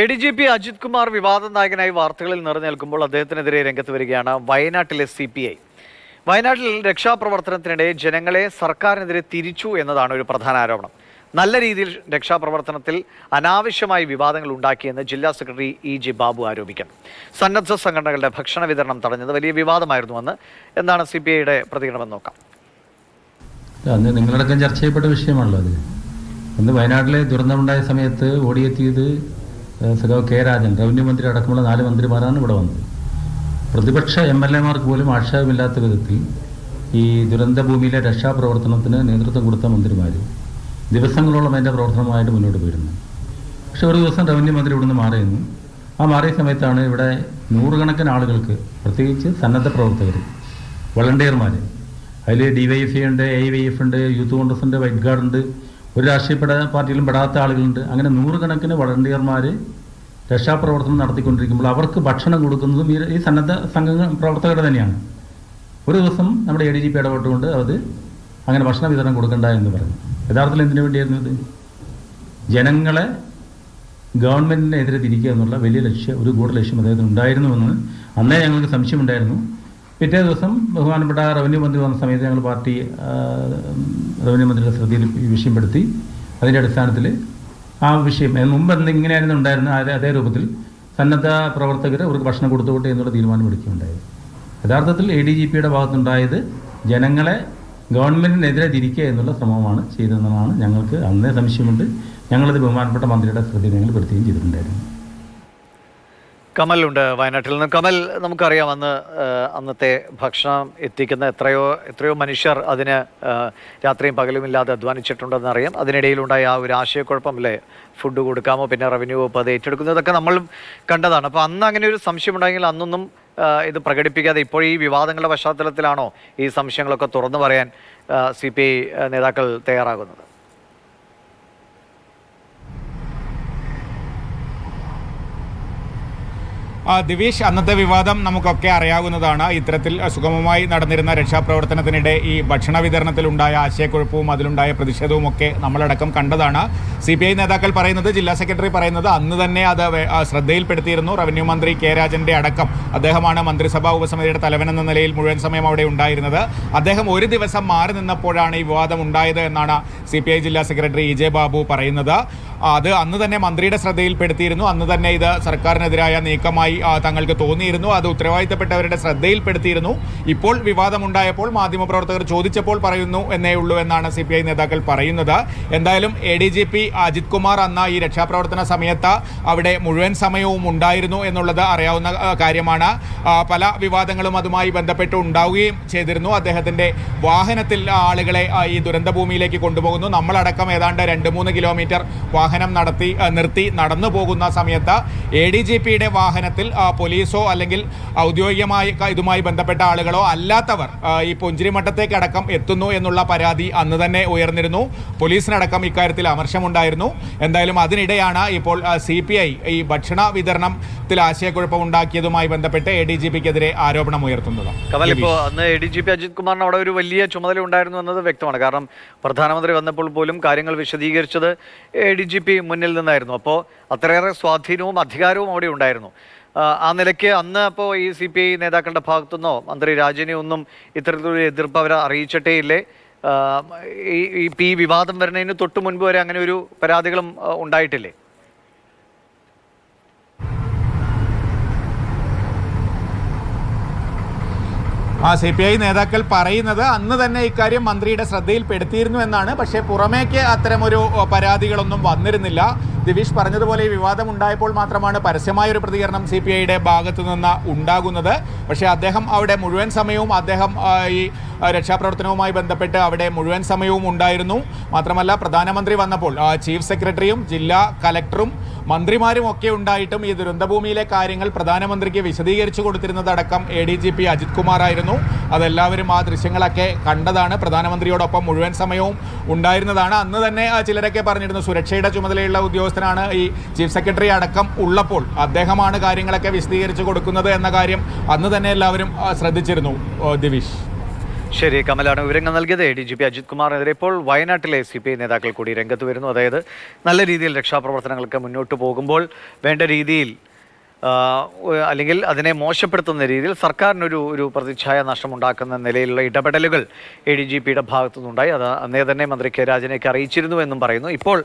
A D G P Ajith Kumar വിവാദ നായകനായി വാർത്തകളിൽ നിറഞ്ഞേൽക്കുമ്പോൾ അദ്ദേഹത്തിനെതിരെ രംഗത്ത് വരികയാണ് വയനാട്ടിലെ സി പി ഐ വയനാട്ടിൽ രക്ഷാപ്രവർത്തനത്തിനിടെ ജനങ്ങളെ സർക്കാരിനെതിരെ തിരിച്ചു എന്നതാണ് ഒരു പ്രധാന ആരോപണം. നല്ല രീതിയിൽ രക്ഷാപ്രവർത്തനത്തിൽ അനാവശ്യമായി വിവാദങ്ങൾ ഉണ്ടാക്കിയെന്ന് ജില്ലാ സെക്രട്ടറി ഇ ജി ബാബു ആരോപിക്കുന്നു സന്നദ്ധ സംഘടനകളുടെ ഭക്ഷണ വിതരണം തടഞ്ഞത് വലിയ വിവാദമായിരുന്നുവെന്ന് എന്താണ് സി പി ഐയുടെ പ്രതികരണമെന്ന് നോക്കാം. അന്ന് നിങ്ങളടക്കം ചർച്ച ചെയ്യപ്പെട്ട വിഷയമാണല്ലോ അത്. അന്ന് വയനാട്ടിലെ ദുരന്തമുണ്ടായ സമയത്ത് ഓടിയെത്തിയത് സഖാവ് കെ രാജൻ റവന്യൂ മന്ത്രി അടക്കമുള്ള നാല് മന്ത്രിമാരാണ് ഇവിടെ വന്നത്. പ്രതിപക്ഷ എം എൽ എമാർക്ക് പോലും ആക്ഷേപമില്ലാത്ത വിധത്തിൽ ഈ ദുരന്ത ഭൂമിയിലെ രക്ഷാപ്രവർത്തനത്തിന് നേതൃത്വം കൊടുത്ത മന്ത്രിമാർ ദിവസങ്ങളോളം അതിന്റെ പ്രവർത്തനമായിട്ട് മുന്നോട്ട് പോയിരുന്നു. പക്ഷെ ഒരു ദിവസം റവന്യൂ മന്ത്രി ഇവിടുന്ന് മാറിയിരുന്നു. ആ മാറിയ സമയത്താണ് ഇവിടെ നൂറുകണക്കിന് ആളുകൾക്ക് പ്രത്യേകിച്ച് സന്നദ്ധ പ്രവർത്തകർ വളണ്ടിയർമാർ അതിൽ ഡി വൈ എഫ് ഉണ്ട് എ വൈ എഫ് ഉണ്ട് യൂത്ത് കോൺഗ്രസ് ഉണ്ട് വൈറ്റ് ഗാർഡ് ഉണ്ട് ഒരു രാഷ്ട്രീയ പാർട്ടിയിലും പെടാത്ത ആളുകളുണ്ട്. അങ്ങനെ നൂറുകണക്കിന് വളണ്ടിയർമാർ രക്ഷാപ്രവർത്തനം നടത്തിക്കൊണ്ടിരിക്കുമ്പോൾ അവർക്ക് ഭക്ഷണം കൊടുക്കുന്നതും ഈ ഈ സന്നദ്ധ സംഘങ്ങൾ പ്രവർത്തകർ തന്നെയാണ്. ഒരു ദിവസം നമ്മുടെ എ ഡി ജി പി ഇടപെട്ടുകൊണ്ട് അത് അങ്ങനെ ഭക്ഷണ വിതരണം കൊടുക്കണ്ട എന്ന് പറഞ്ഞു. യഥാർത്ഥത്തിൽ എന്തിനു വേണ്ടിയായിരുന്നു ഇത്? ജനങ്ങളെ ഗവൺമെന്റിനെതിരെ തിരിക്കുക എന്നുള്ള വലിയ ലക്ഷ്യം ഒരു ഗൂഢ ലക്ഷ്യം അദ്ദേഹത്തിന് ഉണ്ടായിരുന്നുവെന്ന് അന്നേ ഞങ്ങൾക്ക് സംശയമുണ്ടായിരുന്നു. പിറ്റേ ദിവസം ബഹുമാനപ്പെട്ട റവന്യൂ മന്ത്രി വന്ന സമയത്ത് ഞങ്ങൾ പാർട്ടി റവന്യൂ മന്ത്രിയുടെ ശ്രദ്ധയിൽ ഈ വിഷയം പെടുത്തി. അതിന്റെ അടിസ്ഥാനത്തിൽ ആ വിഷയം മുമ്പ് എന്തെങ്ങനെയായിരുന്നു ഉണ്ടായിരുന്ന അതേ അതേ രൂപത്തിൽ സന്നദ്ധ പ്രവർത്തകർ അവർക്ക് ഭക്ഷണം കൊടുത്തുകൊട്ടെ എന്നുള്ള തീരുമാനം എടുക്കുകയുണ്ടായത് യഥാർത്ഥത്തിൽ എ ഡി ജി പിയുടെ ഭാഗത്തുണ്ടായത് ജനങ്ങളെ ഗവൺമെന്റിനെതിരെ തിരിക്കുക എന്നുള്ള ശ്രമമാണ് ചെയ്തതെന്നാണ് ഞങ്ങൾക്ക് അന്നേ സംശയമുണ്ട്. ഞങ്ങളത് ബഹുമാനപ്പെട്ട മന്ത്രിയുടെ ശ്രദ്ധയിൽ ഞങ്ങൾ പെടുത്തുകയും ചെയ്തിട്ടുണ്ടായിരുന്നു. കമലുണ്ട് വയനാട്ടിൽ നിന്ന്. കമൽ നമുക്കറിയാം അന്ന് അന്നത്തെ ഭക്ഷണം എത്തിക്കുന്ന എത്രയോ എത്രയോ മനുഷ്യർ അതിന് രാത്രിയും പകലും ഇല്ലാതെ അധ്വാനിച്ചിട്ടുണ്ടെന്ന് അറിയാം. അതിനിടയിലുണ്ടായ ആ ഒരു ആശയക്കുഴപ്പം അല്ലേ ഫുഡ് കൊടുക്കാമോ പിന്നെ റവന്യൂ വകുപ്പ് അത് ഏറ്റെടുക്കുന്നതൊക്കെ നമ്മളും കണ്ടതാണ്. അപ്പോൾ അന്ന് അങ്ങനെ ഒരു സംശയം ഉണ്ടെങ്കിൽ അന്നൊന്നും ഇത് പ്രകടിപ്പിക്കാതെ ഇപ്പോൾ ഈ വിവാദങ്ങളുടെ പശ്ചാത്തലത്തിലാണോ ഈ സംശയങ്ങളൊക്കെ തുറന്നു പറയാൻ സി നേതാക്കൾ തയ്യാറാകുന്നത്? ദിവേഷ് അന്നത്തെ വിവാദം നമുക്കൊക്കെ അറിയാവുന്നതാണ്. ഇത്തരത്തിൽ സുഗമമായി നടന്നിരുന്ന രക്ഷാപ്രവർത്തനത്തിനിടെ ഈ ഭക്ഷണ വിതരണത്തിലുണ്ടായ ആശയക്കുഴപ്പവും അതിലുണ്ടായ പ്രതിഷേധവും ഒക്കെ നമ്മളടക്കം കണ്ടതാണ്. സി പി ഐ നേതാക്കൾ പറയുന്നത് ജില്ലാ സെക്രട്ടറി പറയുന്നത് അന്ന് തന്നെ അത് ശ്രദ്ധയിൽപ്പെടുത്തിയിരുന്നു. റവന്യൂ മന്ത്രി കെ രാജന്റെ അടക്കം അദ്ദേഹമാണ് മന്ത്രിസഭാ ഉപസമിതിയുടെ തലവൻ എന്ന നിലയിൽ മുഴുവൻ സമയം അവിടെ ഉണ്ടായിരുന്നത്. അദ്ദേഹം ഒരു ദിവസം മാറി നിന്നപ്പോഴാണ് ഈ വിവാദം ഉണ്ടായത് എന്നാണ് സി ജില്ലാ സെക്രട്ടറി ഇ ജെ ബാബു പറയുന്നത്. അത് അന്ന് തന്നെ മന്ത്രിയുടെ ശ്രദ്ധയിൽപ്പെടുത്തിയിരുന്നു. അന്ന് തന്നെ ഇത് സർക്കാരിനെതിരായ നീക്കമായി തങ്ങൾക്ക് തോന്നിയിരുന്നു. അത് ഉത്തരവാദിത്തപ്പെട്ടവരുടെ ശ്രദ്ധയിൽപ്പെടുത്തിയിരുന്നു. ഇപ്പോൾ വിവാദമുണ്ടായപ്പോൾ മാധ്യമപ്രവർത്തകർ ചോദിച്ചപ്പോൾ പറയുന്നു എന്നേ ഉള്ളൂ എന്നാണ് സി നേതാക്കൾ പറയുന്നത്. എന്തായാലും A D G P Ajith Kumar അന്ന ഈ രക്ഷാപ്രവർത്തന സമയത്ത് അവിടെ മുഴുവൻ സമയവും ഉണ്ടായിരുന്നു എന്നുള്ളത് അറിയാവുന്ന കാര്യമാണ്. പല വിവാദങ്ങളും അതുമായി ബന്ധപ്പെട്ട് ഉണ്ടാവുകയും ചെയ്തിരുന്നു. അദ്ദേഹത്തിന്റെ വാഹനത്തിൽ ആളുകളെ ഈ ദുരന്തഭൂമിയിലേക്ക് കൊണ്ടുപോകുന്നു. നമ്മളടക്കം ഏതാണ്ട് രണ്ട് മൂന്ന് കിലോമീറ്റർ വാഹനം നടത്തി നിർത്തി നടന്നു പോകുന്ന സമയത്ത് എ ഡി ജി പിയുടെ വാഹനത്തിൽ പോലീസോ അല്ലെങ്കിൽ ഔദ്യോഗികമായി ഇതുമായി ബന്ധപ്പെട്ട ആളുകളോ അല്ലാത്തവർ ഈ പുഞ്ചിരിമട്ടത്തേക്ക് അടക്കം എത്തുന്നു എന്നുള്ള പരാതി അന്ന് തന്നെ ഉയർന്നിരുന്നു. പോലീസിനടക്കം ഇക്കാര്യത്തിൽ അമർഷമുണ്ടായിരുന്നു എന്തായാലും അതിനിടെയാണ് ഇപ്പോൾ സി പി ഐ ഈ ഭക്ഷണ വിതരണത്തിൽ ആശയക്കുഴപ്പം ഉണ്ടാക്കിയതുമായി ബന്ധപ്പെട്ട് എ ഡി ജി പിക്കെതിരെ ആരോപണം ഉയർത്തുന്നത്. കമൽ ഇപ്പോൾ അന്ന് A D G P Ajith കുമാറിന് അവിടെ ഒരു വലിയ ചുമതല ഉണ്ടായിരുന്നു എന്നത് വ്യക്തമാണ്. കാരണം പ്രധാനമന്ത്രി വന്നപ്പോൾ പോലും കാര്യങ്ങൾ വിശദീകരിച്ചത് എ ഡി ജി പി മുന്നിൽ നിന്നായിരുന്നു. അപ്പോൾ അത്രയേറെ സ്വാധീനവും അധികാരവും അവിടെ ഉണ്ടായിരുന്നു. ആ, നിലയ്ക്ക് അന്ന് അപ്പോൾ ഈ സി പി ഐ നേതാക്കളുടെ ഭാഗത്തുനിന്നോ മന്ത്രി രാജനെ ഒന്നും ഇത്തരത്തിലൊരു എതിർപ്പ് അവർ അറിയിച്ചിട്ടേ ഇല്ലേ? ഈ ഈ വിവാദം വരുന്നതിന് തൊട്ട് മുൻപ് വരെ അങ്ങനെ ഒരു പരാതികളും ഉണ്ടായിട്ടില്ലേ? ആ സി പി ഐ നേതാക്കൾ പറയുന്നത് അന്ന് തന്നെ ഇക്കാര്യം മന്ത്രിയുടെ ശ്രദ്ധയിൽപ്പെടുത്തിയിരുന്നു എന്നാണ്. പക്ഷേ പുറമേക്ക് അത്തരമൊരു പരാതികളൊന്നും വന്നിരുന്നില്ല. ദിവിഷ് പറഞ്ഞതുപോലെ ഈ വിവാദം ഉണ്ടായപ്പോൾ മാത്രമാണ് പരസ്യമായ ഒരു പ്രതികരണം സി പി ഐയുടെ ഭാഗത്തു നിന്ന് ഉണ്ടാകുന്നത്. പക്ഷേ അദ്ദേഹം അവിടെ മുഴുവൻ സമയവും അദ്ദേഹം ഈ രക്ഷാപ്രവർത്തനവുമായി ബന്ധപ്പെട്ട് അവിടെ മുഴുവൻ സമയവും ഉണ്ടായിരുന്നു. മാത്രമല്ല പ്രധാനമന്ത്രി വന്നപ്പോൾ ചീഫ് സെക്രട്ടറിയും ജില്ലാ കലക്ടറും മന്ത്രിമാരും ഒക്കെ ഉണ്ടായിട്ടും ഈ ദുരന്തഭൂമിയിലെ കാര്യങ്ങൾ പ്രധാനമന്ത്രിക്ക് വിശദീകരിച്ചു കൊടുത്തിരുന്നതടക്കം A D G P Ajith Kumar ആയിരുന്നു. അതെല്ലാവരും ആ ദൃശ്യങ്ങളൊക്കെ കണ്ടതാണ്. പ്രധാനമന്ത്രിയോടൊപ്പം മുഴുവൻ സമയവും ഉണ്ടായിരുന്നതാണ്. അന്ന് തന്നെ ചിലരൊക്കെ പറഞ്ഞിരുന്നു സുരക്ഷയുടെ ചുമതലയുള്ള ഉദ്യോഗസ്ഥനാണ് ഈ ചീഫ് സെക്രട്ടറി അടക്കം ഉള്ളപ്പോൾ അദ്ദേഹമാണ് കാര്യങ്ങളൊക്കെ വിശദീകരിച്ചു കൊടുക്കുന്നത് എന്ന കാര്യം അന്ന് തന്നെ എല്ലാവരും ശ്രദ്ധിച്ചിരുന്നു. ദിവീഷ്. ശരി കമലാണ് വിവരങ്ങൾ നൽകിയത്. ഡി ജി പി അജിത് കുമാറിനെതിരെ ഇപ്പോൾ വയനാട്ടിലെ സി പി ഐ നേതാക്കൾ കൂടി രംഗത്ത് വരുന്നു. അതായത് നല്ല രീതിയിൽ രക്ഷാപ്രവർത്തനങ്ങൾക്ക് മുന്നോട്ട് പോകുമ്പോൾ വേണ്ട രീതിയിൽ അല്ലെങ്കിൽ അതിനെ മോശപ്പെടുത്തുന്ന രീതിയിൽ സർക്കാരിനൊരു ഒരു പ്രതിച്ഛായ നഷ്ടമുണ്ടാക്കുന്ന നിലയിലുള്ള ഇടപെടലുകൾ എ ഡി ജി പിയുടെ ഭാഗത്തുനിന്നുണ്ടായി. അത് അന്നേ തന്നെ മന്ത്രി കെ രാജനേക്ക് അറിയിച്ചിരുന്നു എന്നും പറയുന്നു. ഇപ്പോൾ